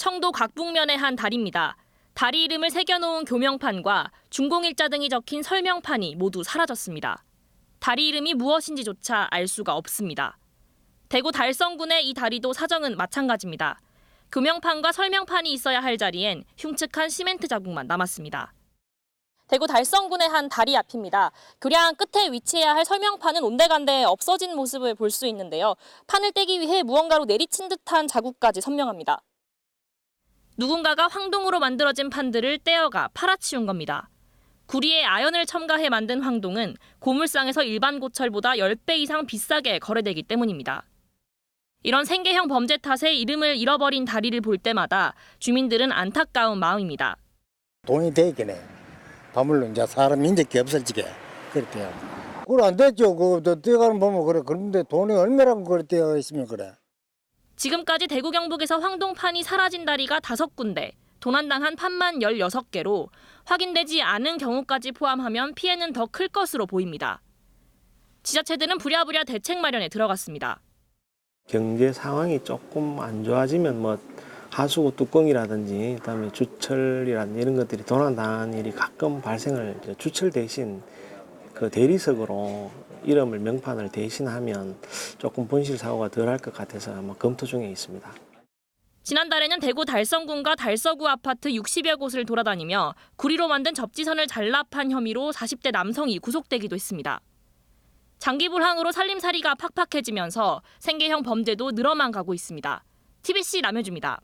청도 각북면의 한 다리입니다. 다리 이름을 새겨놓은 교명판과 중공일자 등이 적힌 설명판이 모두 사라졌습니다. 다리 이름이 무엇인지조차 알 수가 없습니다. 대구 달성군의 이 다리도 사정은 마찬가지입니다. 교명판과 설명판이 있어야 할 자리엔 흉측한 시멘트 자국만 남았습니다. 대구 달성군의 한 다리 앞입니다. 교량 끝에 위치해야 할 설명판은 온데간데 없어진 모습을 볼 수 있는데요. 판을 떼기 위해 무언가로 내리친 듯한 자국까지 선명합니다. 누군가가 황동으로 만들어진 판들을 떼어가 팔아치운 겁니다. 구리에 아연을 첨가해 만든 황동은 고물상에서 일반 고철보다 10배 이상 비싸게 거래되기 때문입니다. 이런 생계형 범죄 탓에 이름을 잃어버린 다리를 볼 때마다 주민들은 안타까운 마음입니다. 돈이 되긴 해. 바물로 이제 사람 인적이 없어지게 그렇대요. 그래 안 됐죠. 그저 뛰어가는 보면 그래. 그런데 돈이 얼마라고 뛰어 있으면 그래. 지금까지 대구 경북에서 황동판이 사라진 다리가 다섯 군데, 도난당한 판만 16개로 확인되지 않은 경우까지 포함하면 피해는 더 클 것으로 보입니다. 지자체들은 부랴부랴 대책 마련에 들어갔습니다. 경제 상황이 조금 안 좋아지면 뭐 하수구 뚜껑이라든지 그다음에 주철이라든지 이런 것들이 도난당한 일이 가끔 발생을 주철 대신 그 대리석으로 이름을 명판을 대신하면 조금 분실 사고가 덜 할 것 같아서 아마 검토 중에 있습니다. 지난달에는 대구 달성군과 달서구 아파트 60여 곳을 돌아다니며 구리로 만든 접지선을 잘라판 혐의로 40대 남성이 구속되기도 했습니다. 장기불황으로 살림살이가 팍팍해지면서 생계형 범죄도 늘어만 가고 있습니다. TBC 남효주입니다.